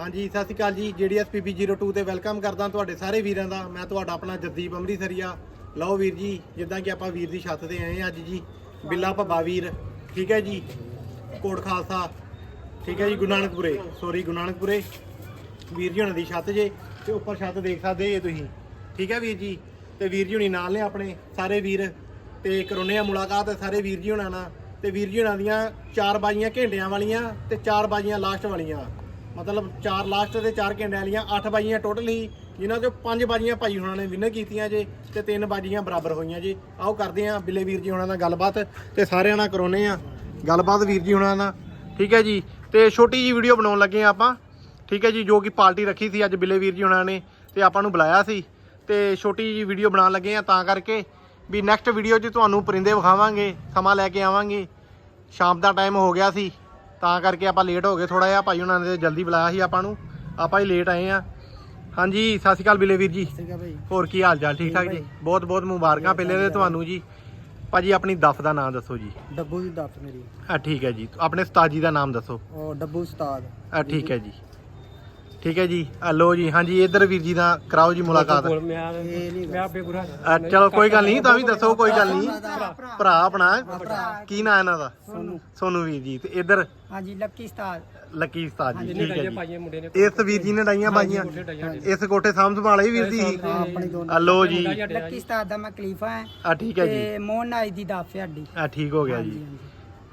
ਹਾਂਜੀ, ਸਤਿ ਸ਼੍ਰੀ ਅਕਾਲ ਜੀ। ਜੀਡੀਐਸ ਪੀਪੀ 02 ਤੇ ਵੈਲਕਮ ਕਰਦਾ ਤੁਹਾਡੇ ਸਾਰੇ ਵੀਰਾਂ ਦਾ। ਮੈਂ ਤੁਹਾਡਾ ਆਪਣਾ ਜਗਦੀਪ ਅੰਮ੍ਰਿਤਸਰੀਆ। ਲਓ ਵੀਰ ਜੀ, ਜਿੱਦਾਂ ਕਿ ਆਪਾਂ ਵੀਰ ਦੀ ਛੱਤ ਤੇ ਆਏ ਹਾਂ ਅੱਜ ਜੀ। ਬਿੱਲਾ ਭੱਬਾ ਵੀਰ, ਠੀਕ ਹੈ ਜੀ? ਕੋਟ ਖਾਲਸਾ, ਠੀਕ ਹੈ ਜੀ, ਗੁਰੂ ਨਾਨਕਪੁਰੇ। ਸੋਰੀ ਗੁਰੂ ਨਾਨਕਪੁਰੇ। ਵੀਰ ਜੀ ਹੁਣਾਂ ਦੀ ਛੱਤ ਜੇ, ਤੇ ਉੱਪਰ ਛੱਤ ਦੇਖ ਸਕਦੇ ਜੇ ਤੁਸੀਂ। ਠੀਕ ਹੈ ਵੀਰ ਜੀ? ਤੇ ਵੀਰ ਜੀ ਹੁਣੀ ਨਾਲ ਨੇ ਆਪਣੇ ਸਾਰੇ ਵੀਰ। ਤੇ ਕਰੋਨੇ ਆ ਮੁਲਾਕਾਤ ਸਾਰੇ ਵੀਰ ਜੀ ਹੁਣਾਂ ਨਾਲ। ਤੇ ਵੀਰ ਜੀ ਹੁਣਾਂ ਦੀਆਂ ਚਾਰ ਬਾਜੀਆਂ ਘੇਂਡਿਆਂ ਵਾਲੀਆਂ ਤੇ ਚਾਰ ਬਾਜੀਆਂ ਲਾਸਟ ਵਾਲੀਆਂ। ਮਤਲਬ ਚਾਰ ਲਾਸਟ ਤੇ ਚਾਰ ਘੇਂਡਿਆਂ ਵਾਲੀਆਂ ਅੱਠ ਬਾਜੀਆਂ ਟੋਟਲ ਹੀ, ਜਿਨ੍ਹਾਂ ਚੋਂ ਪੰਜ ਬਾਜੀਆਂ ਭਾਈ ਹੁਣਾਂ ਨੇ ਵਿਨਰ ਕੀਤੀਆਂ ਜੇ ਤੇ ਤਿੰਨ ਬਾਜੀਆਂ ਬਰਾਬਰ ਹੋਈਆਂ ਜੀ। ਆਓ ਕਰਦੇ ਆਂ ਬਿੱਲੇ ਵੀਰ ਜੀ ਹੁਣਾਂ ਨਾਲ ਗੱਲਬਾਤ ਤੇ ਸਾਰਿਆਂ ਨਾਲ ਕਰੋਨੇ ਆ ਗੱਲਬਾਤ ਵੀਰ ਜੀ ਹੁਣਾਂ ਨਾਲ। ਠੀਕ ਹੈ ਜੀ, ਤੇ ਛੋਟੀ ਜੀ ਵੀਡੀਓ ਬਣਾਉਣ ਲੱਗੇ ਆ ਆਪਾਂ। ਠੀਕ ਹੈ ਜੀ, ਜੋ ਕਿ ਪਾਰਟੀ ਰੱਖੀ ਸੀ ਅੱਜ ਬਿੱਲੇ ਵੀਰ ਜੀ ਹੁਣਾਂ ਨੇ ਤੇ ਆਪਾਂ ਨੂੰ ਬੁਲਾਇਆ ਸੀ। ਤੇ ਛੋਟੀ ਜੀ ਵੀਡੀਓ ਬਣਾਉਣ ਲੱਗੇ ਆ ਤਾਂ ਕਰਕੇ ਵੀ ਨੈਕਸਟ ਵੀਡੀਓ 'ਚ ਤੁਹਾਨੂੰ ਪਰਿੰਦੇ ਵਿਖਾਵਾਂਗੇ, ਸਮਾਂ ਲੈ ਕੇ ਆਵਾਂਗੇ। ਸ਼ਾਮ ਦਾ ਟਾਈਮ ਹੋ ਗਿਆ ਸੀ। ਤਾਂ ਕਰਕੇ ਆਪਾਂ ਲੇਟ ਹੋ ਗਏ। ਥੋੜਾ ਜਿਹਾ ਭਾਈ ਉਹਨਾਂ ਨੇ ਜਲਦੀ ਬੁਲਾਇਆ ਸੀ ਆਪਾਂ ਨੂੰ। ਆਪਾਂ ਹੀ ਲੇਟ ਆਏ ਆ। ਹਾਂਜੀ ਸਤਿ ਸ਼੍ਰੀ ਅਕਾਲ ਬਿੱਲੇ ਵੀਰ ਜੀ। ਠੀਕ ਹੈ ਭਾਈ। ਹੋਰ ਕੀ ਹਾਲ ਚਾਲ? ਠੀਕ ਠਾਕ ਜੀ? ਬਹੁਤ ਬਹੁਤ ਮੁਬਾਰਕਾਂ ਪਹਿਲੇ ਦੇ ਤੁਹਾਨੂੰ ਜੀ। ਭਾਜੀ ਆਪਣੀ ਦਫ ਦਾ ਨਾਮ ਦੱਸੋ ਜੀ। ਡੱਬੂ ਦੀ ਦੱਤ ਮੇਰੀ। ਆ ਠੀਕ ਹੈ ਜੀ। ਆਪਣੇ ਉਸਤਾਦ ਜੀ ਦਾ ਨਾਮ ਦੱਸੋ। ਉਹ ਡੱਬੂ ਉਸਤਾਦ। ਆ ਠੀਕ ਹੈ ਜੀ। ਠੀਕ ਹੈ ਜੀ। ਆ ਲੋ ਜੀ ਹਾਂਜੀ ਇੱਧਰ ਵੀਰ ਜੀ ਦਾ ਕਰਾਓ ਜੀ ਮੁਲਾਕਾਤ। ਇਹ ਮੈਂ ਚਲੋ ਕੋਈ ਗੱਲ ਨਹੀਂ ਤਾਂ ਵੀ ਦੱਸੋ ਕੋਈ ਗੱਲ ਨਹੀਂ। ਭਰਾ ਆਪਣਾ ਕੀ ਨਾਂ ਇਹਨਾਂ ਦਾ? ਸੋਨੂੰ। ਸੋਨੂ ਵੀਰ ਜੀ ਤੇ ਇੱਧਰ ਹਾਂਜੀ ਲੱਕੀ ਉਸਤਾਦ। ਲੱਕੀ ਉਸਤਾਦ ਜੀ ਠੀਕ ਹੈ ਜੀ। ਪਾਈਆਂ ਮੁੰਡੇ ਨੇ। ਇਸ ਵੀਰ ਜੀ ਨੇ ਡਾਈਆਂ ਡਾਈਆਂ ਇਸ ਕੋਠੇ ਸਾਂਭ ਸੰਭਾਲੇ ਵੀਰ ਦੀ ਹਾਂ, ਆਪਣੀ ਦੋਨੋਂ। ਆ ਲੋ ਜੀ। ਲੱਕੀ ਉਸਤਾਦ ਦਾ ਮੈਂ ਖਲੀਫਾ ਹਾਂ। ਆ ਠੀਕ ਹੈ ਜੀ। ਤੇ ਮੋਹਨ ਨਾਈ ਦੀ ਦਾਫ ਹੈ ਸਾਡੀ ਆ ਠੀਕ ਹੋ ਗਿਆ ਜੀ।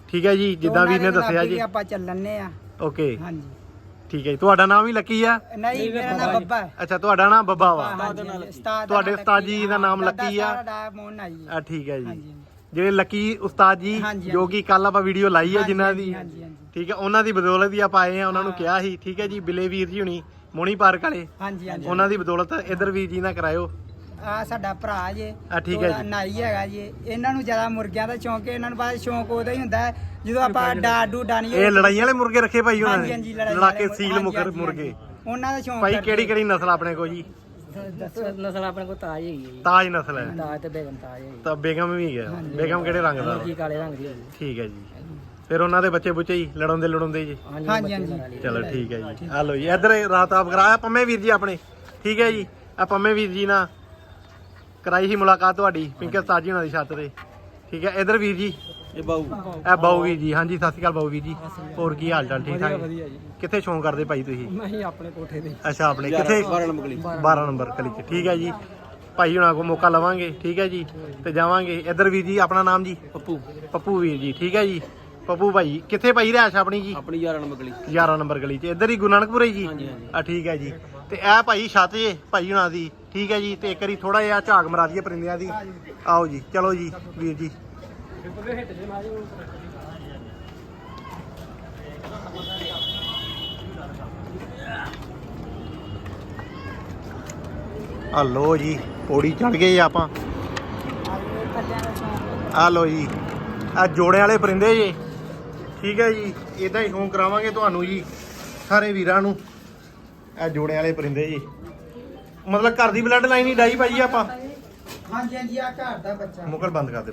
ਠੀਕ ਹੈ ਜੀ ਜਿੱਦਾਂ ਵੀਰ ਨੇ ਦੱਸਿਆ ਜੀ। ਆਪਾਂ ਚੱਲਣੇ ਆ। ਓਕੇ। ਹਾਂਜੀ। ਠੀਕ ਹੈ ਜੀ। ਤੁਹਾਡਾ ਨਾਮ ਵੀ ਲੱਕੀ ਆ? ਨਹੀਂ ਮੇਰਾ ਨਾਮ ਬੱਬਾ ਹੈ। ਅੱਛਾ ਤੁਹਾਡਾ ਨਾਮ ਬੱਬਾ ਵਾ? ਉਸਤਾਦ ਤੁਹਾਡੇ ਉਸਤਾਦ ਜੀ ਦਾ ਨਾਮ ਲੱਕੀ ਆ। ਸਾਡਾ ਮੋਹਨ ਆ ਠੀਕ ਹੈ ਜੀ। ਜਿਹੜੇ ਲੱਕੀ ਉਸਤਾਦ ਜੀ ਜੋ ਕਿ ਕੱਲ ਆਪਾਂ ਵੀਡੀਓ ਲਾਈ ਹੈ ਜਿਨ੍ਹਾਂ ਦੀ। ਠੀਕ ਹੈ ਉਹਨਾਂ ਦੀ ਬਦੌਲਤ ਹੀ ਆਪਾਂ ਆਏ ਆ ਉਹਨਾਂ ਨੂੰ ਕਿਹਾ ਸੀ। ਠੀਕ ਹੈ ਜੀ ਬਿੱਲੇ ਵੀਰ ਜੀ ਹੁਣੀ ਮੋਣੀ ਪਾਰਕ ਵਾਲੇ। ਹਾਂਜੀ ਹਾਂਜੀ। ਉਹਨਾਂ ਦੀ ਬਦੌਲਤ ਇੱਧਰ ਵੀਰ ਜੀ ਨਾਲ ਕਰਾਇਓ। ਆ ਸਾਡਾ ਭਰਾ ਜੇ ਆ ਠੀਕ ਹੈ ਉਹਦਾ ਜੀ। ਨਾਈ ਹੈਗਾ ਜੀ। ਇਹਨਾਂ ਨੂੰ ਜ਼ਿਆਦਾ ਮੁਰਗਿਆਂ ਦਾ ਸ਼ੌਂਕ ਹੈ ਇਹਨਾਂ ਨੂੰ ਬਾਅਦ ਸ਼ੌਂਕ ਉਹਦਾ ਹੀ ਹੁੰਦਾ ਹੈ। ਜਦੋਂ ਆਪਾਂ ਡਾਡੂ ਡਾਣੀ ਇਹ ਲੜਾਈਆਂ ਵਾਲੇ ਮੁਰਗੇ ਰੱਖੇ ਭਾਈ ਉਹਨਾਂ ਹਾਂਜੀ ਹਾਂਜੀ ਨੇ ਲੜਾਈ ਲੜਾ ਕੇ ਵਾਲੇ ਸੀਲ ਹਾਂਜੀ, ਮੁਕਰ ਹਾਂਜੀ, ਮੁਰਗੇ। ਹਾਂਜੀ। ਉਹਨਾਂ ਦਾ ਸ਼ੌਂਕ ਭਾਈ। ਕਿਹੜੀ ਕਿਹੜੀ ਨਸਲ ਆਪਣੇ ਕੋਲ ਜੀ? ਨਸਲ ਆਪਣੇ ਕੋਲ ਤਾਜ ਹੈਗੀ ਹੈ ਜੀ। ਤਾਜ ਨਸਲ ਹੈ। ਤਾਜ ਤੇ ਬੇਗਮ ਤਾਜ ਹੈ। ਤਾਂ ਬੇਗਮ ਵੀ ਹੈ ਬੇਗਮ ਕਿਹੜੇ ਰੰਗ ਦਾ? ਜੀ ਕਾਲੇ ਰੰਗ ਦੀ ਹੈ। ਜੀ ਠੀਕ ਹੈ ਜੀ। ਫਿਰ ਉਹਨਾਂ ਦੇ ਬੱਚੇ ਬੁੱਚੇ ਹੀ ਲੜਾਉਂਦੇ ਲੜਾਉਂਦੇ ਜੀ? ਹਾਂਜੀ ਹਾਂਜੀ। ਚਲੋ ਠੀਕ ਹੈ ਜੀ। ਆ ਲਓ ਜੀ ਇੱਧਰ ਰਾਤ ਆਪ ਕਰਾਇਆ ਪੰਮੇ ਵੀਰ ਜੀ ਆਪਣੇ? ਠੀਕ ਹੈ ਜੀ। ਆ ਪੰਮੇ ਵੀਰ ਜੀ ਨਾਲ। ਕਰਾਈ ਸੀ ਮੁਲਾਕਾਤ ਤੁਹਾਡੀ ਪਿੰਕੇ ਉਸਤਾਦ ਜੀ ਉਹਨਾਂ ਦੀ ਛੱਤ ਤੇ। ਠੀਕ ਹੈ ਇੱਧਰ ਵੀਰ ਜੀ। ਇਹ ਬਾਊ। ਇਹ ਬਾਊ ਵੀਰ ਜੀ ਹਾਂਜੀ ਸਤਿ ਸ਼੍ਰੀ ਅਕਾਲ ਬਾਊ ਵੀਰ ਜੀ। ਹੋਰ ਕੀ ਹਾਲ ਚਾਲ ਠੀਕ ਠਾਕ ਵਧੀਆ ਜੀ। ਕਿੱਥੇ ਸ਼ੌਂਕ ਕਰਦੇ ਭਾਈ ਤੁਸੀਂ? ਮੈਂ ਹੀ ਆਪਣੇ ਕੋਠੇ ਤੇ। ਅੱਛਾ ਆਪਣੇ ਕਿੱਥੇ? 12 ਨੰਬਰ ਗਲੀ 12 ਨੰਬਰ ਗਲੀ ਚ ਠੀਕ ਹੈ ਜੀ। ਭਾਈ ਹੁਣਾਂ ਕੋ ਮੌਕਾ ਲਵਾਂਗੇ ਠੀਕ ਹੈ ਜੀ ਤੇ ਜਾਵਾਂਗੇ। ਇੱਧਰ ਵੀਰ ਜੀ ਆਪਣਾ ਨਾਮ ਜੀ? ਪੱਪੂ। ਪੱਪੂ ਵੀਰ ਜੀ ਠੀਕ ਹੈ ਜੀ। ਪੱਪੂ ਭਾਈ ਕਿੱਥੇ ਭਾਈ ਰਹਿਸ਼ ਆਪਣੀ ਜੀ? ਆਪਣੀ 11 ਨੰਬਰ ਗਲੀ 11 ਨੰਬਰ ਗਲੀ 'ਚ। ਇੱਧਰ ਹੀ ਗੁਰੂ ਨਾਨਕਪੁਰੇ ਜੀ। ਆ ਠੀਕ ਹੈ ਜੀ। ਤੇ ਇਹ ਭਾਈ ਛੱਤ ਜੇ, ਭਾਈ ਹੁਣਾਂ ਦੀ, ਠੀਕ ਹੈ ਜੀ, ਤੇ ਇੱਕ ਵਾਰੀ ਥੋੜਾ ਜਿਹਾ ਝਾਕ ਮਰਾ ਦਈਏ ਪਰਿੰਦਿਆਂ ਦੀ। ਆਓ ਜੀ, ਚਲੋ ਜੀ, ਵੀਰ ਜੀ। ਆ ਲੋ ਜੀ, ਪੌੜੀ ਚੜ ਗਏ ਆਪਾਂ। ਆ ਲੋ ਜੀ, ਆ ਜੋੜਿਆਂ ਵਾਲੇ ਪਰਿੰਦੇ ਜੇ। ਠੀਕ ਹੈ ਜੀ ਇਦਾਂ ਹੀ ਸ਼ੌਂਕ ਕਰਾਵਾਂਗੇ ਤੁਹਾਨੂੰ ਜੀ, ਸਾਰੇ ਵੀਰਾਂ ਨੂੰ। ਇਹ ਜੋੜੇ ਵਾਲੇ ਪਰਿੰਦੇ ਜੀ। ਮਤਲਬ ਘਰ ਦੀ ਬਲੱਡ ਲਾਈਨ ਹੀ ਡਾਈ ਭਾਈ ਆਪਾਂ। ਹਾਂਜੀ ਹਾਂਜੀ ਆ ਘਰ ਦਾ ਬੱਚਾ। ਮੁਕਲ ਬੰਦ ਕਰ ਦੇ।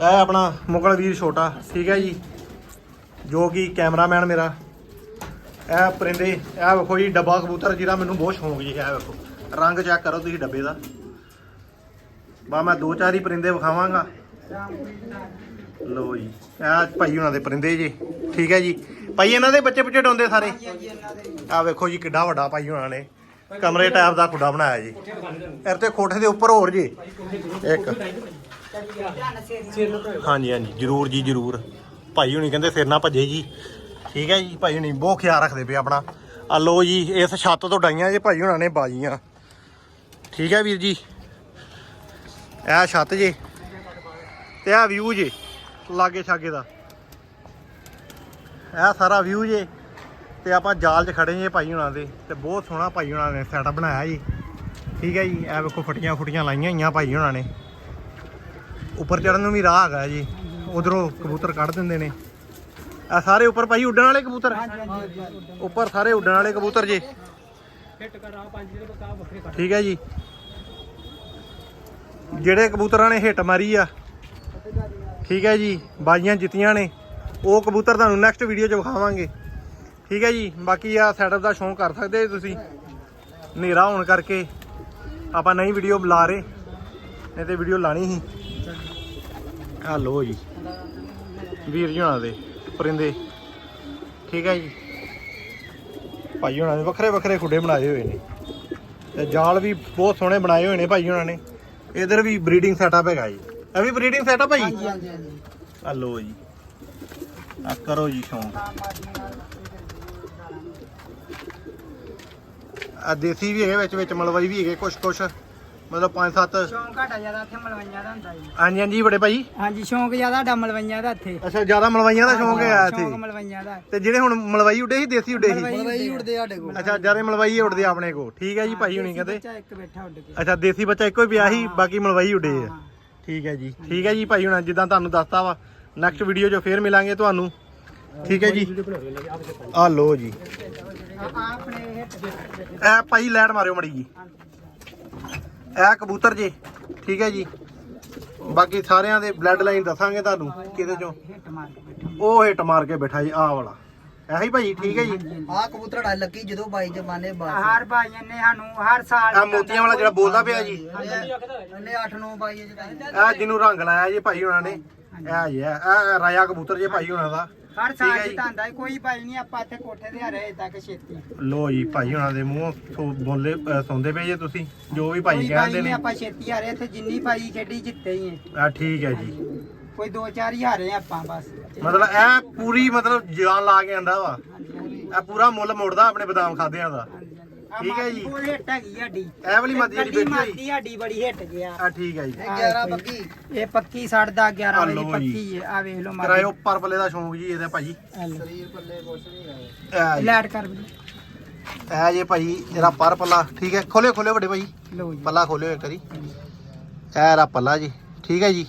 ਇਹ ਆਪਣਾ ਮੁਕਲ ਵੀਰ ਛੋਟਾ ਠੀਕ ਹੈ ਜੀ। ਜੋ ਕਿ ਕੈਮਰਾਮੈਨ ਮੇਰਾ। ਇਹ ਪਰਿੰਦੇ ਇਹ ਵੇਖੋ ਜੀ ਡੱਬਾ ਕਬੂਤਰ ਜਿਹਦਾ ਮੈਨੂੰ ਬਹੁਤ ਸ਼ੌਂਕ ਜੀ ਇਹ ਵੇਖੋ। ਰੰਗ ਚੈੱਕ ਕਰੋ ਤੁਸੀਂ ਡੱਬੇ ਦਾ। ਬਾ ਮੈਂ ਦੋ ਚਾਰ ਹੀ ਪਰਿੰਦੇ ਵਿਖਾਵਾਂਗਾ। ਲੋ ਜੀ। ਇਹ ਭਾਈ ਉਹਨਾਂ ਦੇ ਪਰਿੰਦੇ ਜੀ। ਠੀਕ ਹੈ ਜੀ। ਭਾਈ ਇਹਨਾਂ ਦੇ ਬੱਚੇ ਬੱਚੇ ਡਾਉਂਦੇ ਸਾਰੇ? ਆ ਵੇਖੋ ਜੀ, ਕਿੱਡਾ ਵੱਡਾ ਭਾਈ ਉਹਨਾਂ ਨੇ। ਕਮਰੇ ਟਾਈਪ ਦਾ ਕੁੱਡਾ ਬਣਾਇਆ ਜੀ। ਇਹ ਤੇ ਕੋਠੇ ਦੇ ਉੱਪਰ ਹੋਰ ਜੀ। ਇੱਕ। ਹਾਂਜੀ ਹਾਂਜੀ। ਜਰੂਰ ਜੀ, ਜਰੂਰ। ਭਾਈ ਹੁਣੀ ਕਹਿੰਦੇ ਸਿਰ ਨਾ ਭੱਜੇ ਜੀ। ਠੀਕ ਹੈ ਜੀ, ਭਾਈ ਹੁਣੀ ਬਹੁਤ ਖਿਆਲ ਰੱਖਦੇ ਪਏ ਆਪਣਾ। ਆ ਲੋ ਜੀ, ਇਸ ਛੱਤ ਤੋਂ ਡਾਈਆਂ ਜੇ ਭਾਈ ਹੁਣਾਂ ਨੇ ਬਾਜੀਆਂ। ਠੀਕ ਹੈ ਵੀਰ ਜੀ। ਇਹ ਛੱਤ ਜੇ। ਤੇ ਆ ਵਿਊ ਜੇ। ਲਾਗੇ ਛਾਗੇ ਦਾ। ਇਹ ਸਾਰਾ ਵਿਊ ਜੇ, ਤੇ ਆਪਾਂ ਜਾਲ 'ਚ ਖੜੇ ਜੇ ਭਾਈ ਹੁਣਾਂ ਦੇ, ਤੇ ਬਹੁਤ ਸੋਹਣਾ ਭਾਈ ਹੁਣਾਂ ਨੇ ਸੈਟਅਪ ਬਣਾਇਆ ਜੀ। ਠੀਕ ਹੈ ਜੀ, ਇਹ ਵੇਖੋ ਫਟੀਆਂ ਫੁਟੀਆਂ ਲਾਈਆਂ ਹੋਈਆਂ ਭਾਈ ਹੁਣਾਂ ਨੇ। ਉੱਪਰ ਚੜਨ ਨੂੰ ਵੀ ਰਾਹ ਹੈਗਾ ਜੀ, ਉਧਰੋਂ ਕਬੂਤਰ ਕੱਢ ਦਿੰਦੇ ਨੇ। ਆ ਸਾਰੇ ਉੱਪਰ ਭਾਈ ਉੱਡਣ ਵਾਲੇ ਕਬੂਤਰ? ਉੱਪਰ ਸਾਰੇ ਉੱਡਣ ਵਾਲੇ ਕਬੂਤਰ ਜੇ। ਠੀਕ ਹੈ ਜੀ। ਜਿਹੜੇ ਕਬੂਤਰਾਂ ਨੇ ਹਿੱਟ ਮਾਰੀ ਆ ਠੀਕ ਹੈ ਜੀ, ਬਾਜੀਆਂ ਜਿੱਤੀਆਂ ਨੇ। ਉਹ ਕਬੂਤਰ ਤੁਹਾਨੂੰ ਨੈਕਸਟ ਵੀਡੀਓ 'ਚ ਵਿਖਾਵਾਂਗੇ। ਠੀਕ ਹੈ ਜੀ, ਬਾਕੀ ਆ ਸੈਟਅਪ ਦਾ ਸ਼ੌਂਕ ਕਰ ਸਕਦੇ ਤੁਸੀਂ। ਹਨੇਰਾ ਹੋਣ ਕਰਕੇ ਆਪਾਂ ਨਹੀਂ ਵੀਡੀਓ ਬੁਲਾ ਰਹੇ। ਨਹੀਂ ਤੇ ਵੀਡੀਓ ਲਾਣੀ ਸੀ। ਆ ਲੋ ਜੀ, ਵੀਰ ਜੀ ਹੋਣਾ ਦੇ, ਪਰਿੰਦੇ। ਠੀਕ ਹੈ ਜੀ। ਭਾਈ ਹੋਣਾ ਨੇ ਵੱਖਰੇ ਵੱਖਰੇ ਖੁੱਡੇ ਬਣਾਏ ਹੋਏ ਨੇ। ਤੇ ਜਾਲ ਵੀ ਬਹੁਤ ਸੋਹਣੇ ਬਣਾਏ ਹੋਏ ਨੇ ਭਾਈ ਹੋਣਾ ਨੇ। ਇਧਰ ਵੀ ਬਰੀਡਿੰਗ ਸੈਟਅਪ ਹੈਗਾ ਜੀ। ਇਹ ਵੀ ਬਰੀਡਿੰਗ ਸੈਟਅਪ ਹੈ ਜੀ ਹਾਂਜੀ ਹਾਂਜੀ ਹਾਂਜੀ। ਆ ਲੋ ਜੀ। ਆ ਕਰੋ ਜੀ ਸ਼ੌਂਕ। ਆ ਦੇਸੀ ਵੀ ਹੈਗੇ ਵਿੱਚ ਵਿੱਚ ਮਲਵਈ ਵੀ ਹੈਗੇ ਕੁਛ ਕੁਛ। ਮਤਲਬ ਪੰਜ ਸੱਤ ਸ਼ੌਂਕ ਘਾਟਾ ਜ਼ਿਆਦਾ ਇੱਥੇ ਮਲਵਈਆਂ ਦਾ ਹੁੰਦਾ ਜੀ। ਹਾਂਜੀ ਹਾਂਜੀ ਬੜੇ ਭਾਈ। ਹਾਂਜੀ ਸ਼ੌਂਕ ਜ਼ਿਆਦਾ ਸਾਡਾ ਮਲਵਈਆਂ ਦਾ ਇੱਥੇ। ਅੱਛਾ ਜ਼ਿਆਦਾ ਮਲਵਾਈਆਂ ਦਾ ਸ਼ੌਂਕ ਹੈ ਸ਼ੌਂਕ ਇੱਥੇ। ਮਲਵਈਆਂ ਦਾ। ਤੇ ਜਿਹੜੇ ਹੁਣ ਮਲਵਾਈ ਉੱਡੇ ਸੀ ਦੇਸੀ ਉੱਡੇ ਸੀ? ਮਲਵਈ ਉੜਦੇ ਸਾਡੇ ਕੋਲ। ਅੱਛਾ ਜ਼ਿਆਦਾ ਮਲਵਾਈ ਉੱਡਦੇ ਆਪਣੇ ਕੋ ਠੀਕ ਹੈ ਜੀ ਭਾਈ ਹੁਣੀ ਕਹਿੰਦੇ। ਬੱਚਾ ਇੱਕ ਬੈਠਾ ਉੱਡ ਕੇ। ਅੱਛਾ ਦੇਸੀ ਬੱਚਾ ਇੱਕੋ ਹੀ ਪਿਆ ਸੀ ਬਾਕੀ ਮਲਵਾਈ ਉੱਡੇ ਆ। ਠੀਕ ਹੈ ਜੀ। ਠੀਕ ਹੈ ਜੀ ਭਾਈ ਹੁਣ, ਜਿੱਦਾਂ ਤੁਹਾਨੂੰ ਦੱਸਤਾ ਵਾ ਨੈਕਸਟ ਵੀਡੀਓ 'ਚ ਫੇਰ ਮਿਲਾਂਗੇ ਤੁਹਾਨੂੰ। ਠੀਕ ਹੈ ਜੀ। ਆ ਲੋ ਜੀ। ਇਹ ਇਹ ਭਾਈ ਲੈਟ ਮਾਰਿਓ ਮੜੀ ਜੀ। ਇਹ ਕਬੂਤਰ ਜੇ। ਠੀਕ ਹੈ ਜੀ। ਬਾਕੀ ਸਾਰਿਆਂ ਦੇ ਬਲੱਡ ਲਾਈਨ ਦੱਸਾਂਗੇ ਤੁਹਾਨੂੰ ਕਿਹਦੇ ਚੋਂ। ਉਹ ਹਿੱਟ ਮਾਰ ਕੇ ਬੈਠਾ ਜੀ, ਆਹ ਵਾਲਾ। ਇਹੀ ਭਾਈ ਠੀਕ ਹੈ ਜੀ। ਆ ਕਬੂਤਰ ਡਾ ਲੱਗੀ ਜਦੋਂ ਬਾਈ ਜਮਾਨੇ ਬਾਅਦ ਹਰ ਭਾਈਆਂ ਨੇ ਸਾਨੂੰ ਹਰ ਸਾਲ ਆ ਮੋਤੀਆਂ ਵਾਲਾ ਜਿਹੜਾ ਬੋਲਦਾ ਪਿਆ ਜੀ। ਇਹਨੇ 8 9 ਬਾਈ ਜਿਹਾ ਇਹ ਜਿਹਨੂੰ ਰੰਗ ਲਾਇਆ ਜੀ ਭਾਈ ਉਹਨਾਂ ਨੇ। ਇਹ ਜੀ ਇਹ ਰਾਇਆ ਕਬੂਤਰ ਜੇ ਭਾਈ ਉਹਨਾਂ ਦਾ। ਹਰ ਸਾਲ। ਜਿਤਾਂਦਾ ਕੋਈ ਭਾਈ ਨਹੀਂ ਆਪਾਂ ਇੱਥੇ ਕੋਠੇ ਤੇ ਆ ਰਹੇ ਤੱਕ ਛੇਤੀ। ਲੋ ਜੀ ਭਾਈ ਉਹਨਾਂ ਦੇ ਮੂੰਹੋਂ ਬੋਲੇ ਅ, ਸੁਣਦੇ ਪਏ ਜੇ ਤੁਸੀਂ ਜੋ ਵੀ ਭਾਈ ਕਹਿੰਦੇ ਨੇ। ਆਪਾਂ ਛੇਤੀ ਆ ਰਹੇ ਇੱਥੇ ਜਿੰਨੀ ਭਾਈ ਖੇਡੀ ਜਿੱਤੇ ਹੈ ਆ ਠੀਕ ਹੈ ਜੀ। ਕੋਈ ਦੋ ਚਾਰ ਹੀ ਹਾਰੇ ਆ ਆਪਾਂ ਬਸ। ਮਤਲਬ ਇਹ ਪੂਰੀ ਮਤਲਬ ਜਾਨ ਲਾ ਕੇ ਆਂਦਾ ਵਾ। ਇਹ ਪੂਰਾ ਮੁੱਲ ਮੋੜਦਾ ਆਪਣੇ ਬਦਾਮ ਖਾਦਿਆਂ ਦਾ। ਠੀਕ ਹੈ ਜੀ। ਕੋਲ ਹਿੱਟ ਹੈਗੀ ਸਾਡੀ ਇਹ ਵਾਲੀ ਮਾਦੀ ਜਿਹੜੀ ਬੈਠੀ ਹੋਈ। ਮਾਦੀ ਸਾਡੀ ਬੜੀ ਹਿੱਟ ਗਿਆ। ਆ ਠੀਕ ਹੈ ਜੀ। ਇਹ 11 ਬੱਗੀ ਇਹ ਪੱਕੀ ਸੜਦਾ 11 ਆਹ ਵਜੇ ਲਓ ਜੀ। ਪੱਕੀ ਹੈ। ਆ ਵੇਖ ਲਓ ਮਾਦੀ ਕਰਾਇਓ ਪਰ ਪੱਲੇ ਦਾ ਸ਼ੌਂਕ ਜੀ ਇਹਦਾ ਭਾਜੀ। ਸਰੀਰ ਪੱਲੇ ਕੁਛ ਨਹੀਂ ਹੈ। ਲੈਟ ਕਰ ਵੀ ਇਹ ਜੇ ਭਾਈ ਇਹਦਾ ਪਰ ਪੱਲਾ ਠੀਕ ਹੈ। ਖੋਲਿਓ ਖੋਲਿਓ ਵੱਡੇ ਭਾਈ ਪੱਲਾ ਖੋਲਿਓ ਇੱਕ ਵਾਰੀ। ਇਹ ਇਹਦਾ ਪੱਲਾ ਜੀ। ਠੀਕ ਹੈ ਜੀ।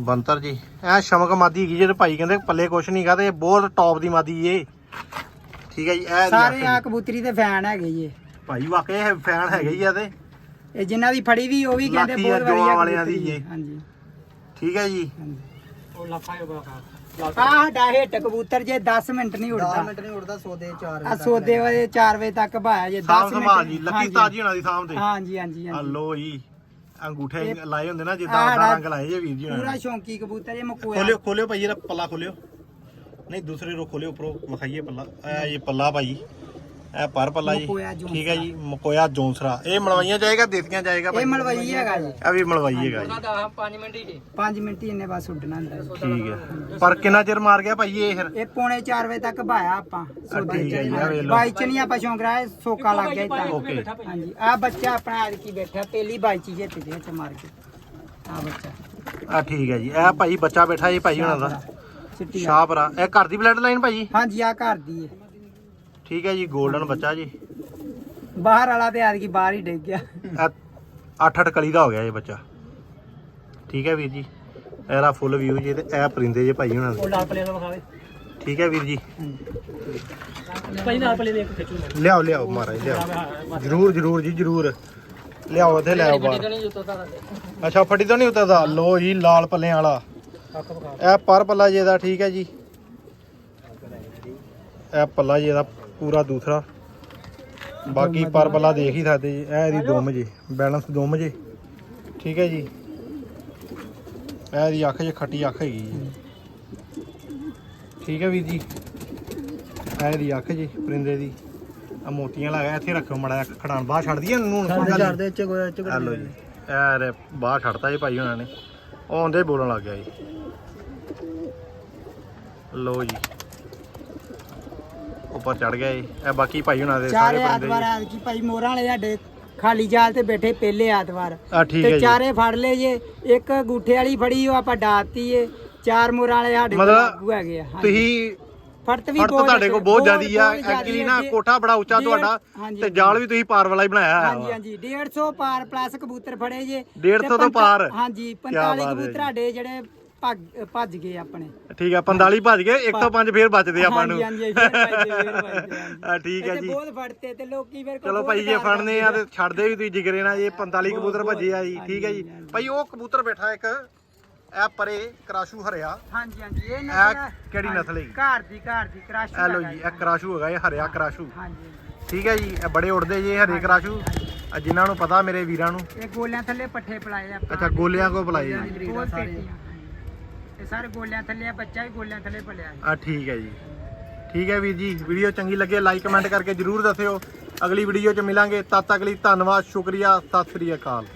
ਬੰਤਰ ਜੀ। ਇਹ ਸ਼ਮਕ ਮਾਦੀ ਹੈਗੀ ਜਿਹਦੇ ਭਾਈ ਕਹਿੰਦੇ ਪੱਲੇ ਕੁਛ ਨਹੀਂ ਗਾ ਤੇ ਬਹੁਤ ਟੌਪ ਦੀ ਮਾਦੀ ਏ। ਠੀਕ ਹੈ ਜੀ ਇਹ ਸਾਰੇ ਆ। ਕਬੂਤਰੀ ਦੇ ਫੈਨ ਹੈਗੇ ਜੀ ਭਾਈ ਵਾਕਈ ਇਹ ਫੈਨ ਹੈਗੇ ਹੀ ਆ ਤੇ। ਇਹ ਜਿਨ੍ਹਾਂ ਦੀ ਫੜੀ ਵੀ ਉਹ ਵੀ ਕਹਿੰਦੇ ਬਹੁਤ ਵਧੀਆ ਵਾਲਿਆਂ ਦੀ ਜੀ। ਹਾਂਜੀ। ਠੀਕ ਹੈ ਜੀ। ਉਹ ਲਾਫਾ ਹੀ ਬੜਾ ਖਾ ਆ ਸਾਡਾ ਹਿੱਟ ਕਬੂਤਰ ਜੇ 10 ਮਿੰਟ ਨਹੀਂ 10 ਉੱਡਦਾ ਮਿੰਟ ਨਹੀਂ ਉੜਦਾ ਸੋਦੇ 4 ਆ ਸੋਦੇ ਵਜੇ 4 ਵਜੇ ਤੱਕ ਭਾਇਆ ਜੇ 10 ਸਾਮ ਮਿੰਟ। ਸੰਭਾਲ ਜੀ ਲੱਕੀ ਹਾਂਜੀ। ਤਾਜੀ ਹੋਣਾ ਦੀ ਸਾਮ ਤੇ ਹਾਂਜੀ ਹਾਂਜੀ ਹਾਂਜੀ। ਜੀ। ਅੰਗੂਠੇ ਲਾਏ ਹੁੰਦੇ ਨਾ ਜਿੱਦਾਂ ਆਹ ਆਪਣਾ ਰੰਗ ਲਾਏ ਜੇ ਵੀਰ ਜੀ ਹੋਣਾ। ਪੂਰਾ। ਸ਼ੌਂਕੀ ਕਬੂਤਰ ਇਹ ਮਕੋਇਆ। ਖੋਲਿਓ ਖੋਲਿਓ ਭਾਈ ਇਹਦਾ ਪੱਲਾ ਖੋਲਿਓ। ਨਹੀਂ ਦੂਸਰੇ ਰੋ ਖੋਲਿਓ ਉੱਪਰੋਂ ਵਿਖਾਈਏ ਪੱਲਾ। ਇਹ ਪੱਲਾ ਭਾਈ। ਇਹ ਪਰ ਪੱਲਾ ਜੀ। ਮਕੋਇਆ ਜੌਂਸਰਾ। ਠੀਕ ਹੈ ਜੀ ਮਕੋਇਆ ਜੌਂਸਰਾ। ਇਹ ਮਲਵਾਈਆਂ ਜਾਏਗਾ ਦੇਸੀਆਂ ਜਾਏਗਾ ਭਾਈ? ਇਹ ਮਲਵਈ ਹੈਗਾ ਜੀ। ਇਹ ਵੀ ਮਲਵਾਈ ਹੈਗਾ ਜੀ। ਉਹਨਾਂ ਦਾ 5 ਮਿੰਟ ਹੀ ਜੀ। 5 ਮਿੰਟ ਹੀ ਇੰਨੇ ਬਸ ਉੱਡਣਾ ਹੁੰਦਾ ਜੀ। ਠੀਕ ਹੈ। ਪਰ ਕਿੰਨਾ ਚਿਰ ਮਾਰ ਗਿਆ ਭਾਈ ਇਹ ਫਿਰ? ਇਹ ਪੌਣੇ 4 ਵਜੇ ਤੱਕ ਭਾਇਆ ਆਪਾਂ। ਸੋਦੇ ਠੀਕ ਹੈ ਜੀ, ਆਹ ਵੇਖ ਲਓ। ਬਾਈ ਚ ਨਹੀਂ ਆਪਾਂ ਸ਼ੌਂਕ ਰਾਏ ਸੋਕਾ ਲੱਗ ਗਿਆ ਤਾਂ। ਓਕੇ। ਹਾਂਜੀ ਆ ਬੱਚਾ ਆਪਣਾ ਅੱਜ ਕੀ ਬੈਠਾ ਪਹਿਲੀ ਬਾਈ ਚ ਜਿੱਤ ਗਿਆ ਚ ਮਾਰ ਕੇ। ਆ ਬੱਚਾ। ਆ ਠੀਕ ਹੈ ਜੀ ਇਹ ਭਾਈ ਬੱਚਾ ਬੈਠਾ ਜੀ ਭਾਈ ਹੁਣਾਂ ਦਾ। ਚਿੱਟੀ ਆ। ਸ਼ਾਹਪਰਾ ਇਹ ਘਰ ਦੀ ਬਲੱਡ ਲਾਈਨ ਭਾਈ? ਹਾਂਜੀ ਆ ਘਰ ਦੀ ਹੈ ਠੀਕ ਹੈ ਜੀ 골ਡਨ ਬੱਚਾ ਜੀ। ਬਾਹਰ ਵਾਲਾ ਤੇ ਆਦਕੀ ਬਾਹਰ ਹੀ ਡਿੱਗ ਗਿਆ। ਅੱਠ ਅੱਠ ਕਲੀ ਦਾ ਹੋ ਗਿਆ ਇਹ ਬੱਚਾ। ਠੀਕ ਹੈ ਵੀਰ ਜੀ ਇਹਦਾ ਫੁੱਲ ਵਿਊ ਜੀ ਤੇ ਇਹ ਪਰਿੰਦੇ ਜੇ ਭਾਈ ਹੁਣਾਂ ਦੇ। ਪਲੇ ਦਾ ਵਿਖਾਵੇ। ਠੀਕ ਹੈ ਵੀਰ ਜੀ। ਭਾਈ ਨਾਲ ਪਲੇ ਦੇ ਇੱਕ ਖਿੱਚੂ ਲੈ ਲਿਆਓ ਲਿਆਓ ਮਹਾਰਾਜ ਲਿਆਓ। ਜਰੂਰ ਜਰੂਰ ਜੀ ਜਰੂਰ। ਲਿਆਓ ਇੱਥੇ ਲੈ ਆਓ ਬਾਹਰ। ਅੱਛਾ ਫੱਟੀ ਤਾਂ ਨਹੀਂ ਉਤਰਦਾ। ਲੋ ਜੀ ਲਾਲ ਪੱਲਿਆਂ ਵਾਲਾ। ਇਹ ਪਰ ਪੱਲਾ ਜੀ ਇਹਦਾ ਠੀਕ ਹੈ ਜੀ। ਇਹ ਪੱਲਾ ਜੀ ਇਹਦਾ ਪੂਰਾ ਦੂਸਰਾ। ਬਾਕੀ ਪਰ ਪੱਲਾ ਦੇਖ ਹੀ ਸਕਦੇ ਜੀ ਇਹ ਇਹਦੀ ਦੁੰਮ ਜੀ ਬੈਲੈਂਸ ਦੁੰਮ ਜੀ। ਠੀਕ ਹੈ ਜੀ। ਇਹ ਇਹਦੀ ਅੱਖ ਜੇ ਖੱਟੀ ਅੱਖ ਹੈਗੀ ਜੀ। ਠੀਕ ਹੈ ਵੀਰ ਜੀ। ਇਹ ਇਹਦੀ ਅੱਖ ਜੀ ਪਰਿੰਦੇ ਦੀ। ਆ ਮੋਤੀਆਂ ਲਗਾ ਇੱਥੇ ਰੱਖੋ ਮੜਾ ਖੜਾਣ। ਬਾਹਰ ਛੱਡ ਦਈਏ ਨੂੰ। ਚਾਰ ਦੇ ਚ ਗੋਇਆ ਚ ਆ ਲੋ ਜੀ। ਰੇ ਬਾਹਰ ਛੱਡਤਾ ਜੀ ਭਾਈ ਉਹਨਾਂ ਨੇ। ਉਹ ਆਉਂਦੇ ਬੋਲਣ ਲੱਗ ਗਿਆ ਜੀ। ਲੋ ਜੀ। ਉੱਪਰ ਚੜ ਗਿਆ ਜੀ ਇਹ ਬਾਕੀ ਭਾਈ ਉਹਨਾਂ ਦੇ ਸਾਰੇ ਚਾਰੇ ਬੰਦੇ ਐਤਵਾਰ ਆਦਕੀ ਭਾਈ ਮੋਰਾਂ ਵਾਲੇ ਸਾਡੇ ਖਾਲੀ ਜਾਲ ਤੇ ਬੈਠੇ ਪਹਿਲੇ ਆ ਠੀਕ ਹੈ ਤੇ ਜੀ। ਚਾਰੇ ਫੜ ਲਏ ਜੇ। ਇੱਕ ਗੂਠੇ ਵਾਲੀ ਫੜੀ ਉਹ ਆਪਾਂ ਡਾਤੀ ਏ। ਚਾਰ ਮੋਰਾਂ ਵਾਲੇ ਸਾਡੇ ਕੋਲ ਮਤਲਬ ਲਾਗੂ ਹੈਗੇ ਆ। ਹਾਂਜੀ। ਤੁਸੀਂ ਫੜਤ ਵੀ ਫੜ ਤਾਂ ਤੁਹਾਡੇ ਕੋਲ ਬਹੁਤ ਜ਼ਿਆਦੀ ਆ। ਬਹੁਤ ਜ਼ਿਆਦੀ ਐਕਚੁਅਲੀ ਨਾ। ਕੋਠਾ ਬੜਾ ਉੱਚਾ ਡੇਢ- ਤੁਹਾਡਾ ਹਾਂਜੀ, ਤੇ ਜਾਲ ਵੀ ਤੁਸੀਂ ਪਾਰ ਵਾਲਾ ਹੀ ਬਣਾਇਆ ਹਾਂਜੀ। ਹਾਂਜੀ। 150 ਪਾਰ ਪਲੱਸ ਕਬੂਤਰ ਫੜੇ ਜੇ। 150 ਤੇ ਤੋਂ ਪੰਤਾ- ਪਾਰ। ਹਾਂਜੀ ਕਿਆ 45 ਬਾਤ ਹੈ ਕਬੂਤਰ। ਸਾਡੇ ਜਿਹੜੇ ਭੱਜ ਭੱਜ ਗਏ ਆਪਣੇ। ਠੀਕ ਆ 45 ਭੱਜ ਗਏ 1 ਤੋਂ 5 ਫੇਰ ਬਚਦੇ ਆਪਾਂ ਨੂੰ। ਹਾਂਜੀ ਹਾਂਜੀ ਫੇਰ ਹਾਂਜੀ। ਆ ਠੀਕ ਹੈ ਇੱਥੇ ਜੀ। ਬਹੁਤ ਫੜਤੇ ਤੇ ਲੋਕੀ ਫਿਰ ਚਲੋ ਭਾਈ ਜੇ ਫੜਨੇ ਆ ਤੇ ਛੱਡਦੇ ਵੀ ਤੁਸੀਂ ਜਿਗਰੇ ਨਾਲ ਇਹ 45 ਕਬੂਤਰ ਭੱਜੇ ਆ ਜੀ ਠੀਕ ਹੈ ਜੀ। ਭਾਈ ਉਹ ਕਬੂਤਰ ਬੈਠਾ ਇੱਕ ਇਹ ਪਰੇ ਕਰਾਸ਼ੂ ਹਰਿਆ। ਹਾਂਜੀ ਹਾਂਜੀ ਇਹ ਇਹ ਨਸਲ ਕਿਹੜੀ ਨਸਲ ਹੈ ਜੀ? ਘਰ ਦੀ ਘਰ ਦੀ ਕ੍ਰਾਸ਼ ਇਹ ਲੋ ਜੀ ਇਹ ਕਰਾਸ਼ੂ ਹੈਗਾ ਇਹ ਹਰਿਆ ਕਰਾਸ਼ੂ। ਹਾਂਜੀ ਠੀਕ ਹੈ ਜੀ ਇਹ ਬੜੇ ਉੜਦੇ ਜੀ ਇਹ ਹਰੇ ਕਰਾਸ਼ੂ। ਆ ਜਿਨ੍ਹਾਂ ਨੂੰ ਪਤਾ ਮੇਰੇ ਵੀਰਾਂ ਨੂੰ। ਇਹ ਗੋਲਿਆਂ ਥੱਲੇ ਪੱਠੇ ਪਲਾਏ ਆਪਾਂ। ਅੱਛਾ ਗੋਲਿਆਂ ਕੋ ਬੁਲਾਏ ਜੀ ਬਹੁਤ ਪੇਟੀਆਂ। ਇਹ ਸਾਰੇ ਗੋਲਿਆਂ ਥੱਲੇ ਆ, ਬੱਚਾ ਵੀ ਗੋਲਿਆਂ ਥੱਲੇ ਪਲਿਆ ਆ ਠੀਕ ਹੈ ਜੀ। ਠੀਕ ਹੈ ਵੀਰ ਜੀ ਵੀਡੀਓ ਚੰਗੀ ਲੱਗੇ ਲਾਈਕ ਕਮੈਂਟ ਕਰਕੇ ਜਰੂਰ ਦੱਸਿਓ। ਅਗਲੀ ਵੀਡੀਓ 'ਚ ਮਿਲਾਂਗੇ। ਤਦ ਤੱਕ ਲਈ ਧੰਨਵਾਦ ਸ਼ੁਕਰੀਆ ਸਤਿ ਸ੍ਰੀ ਅਕਾਲ।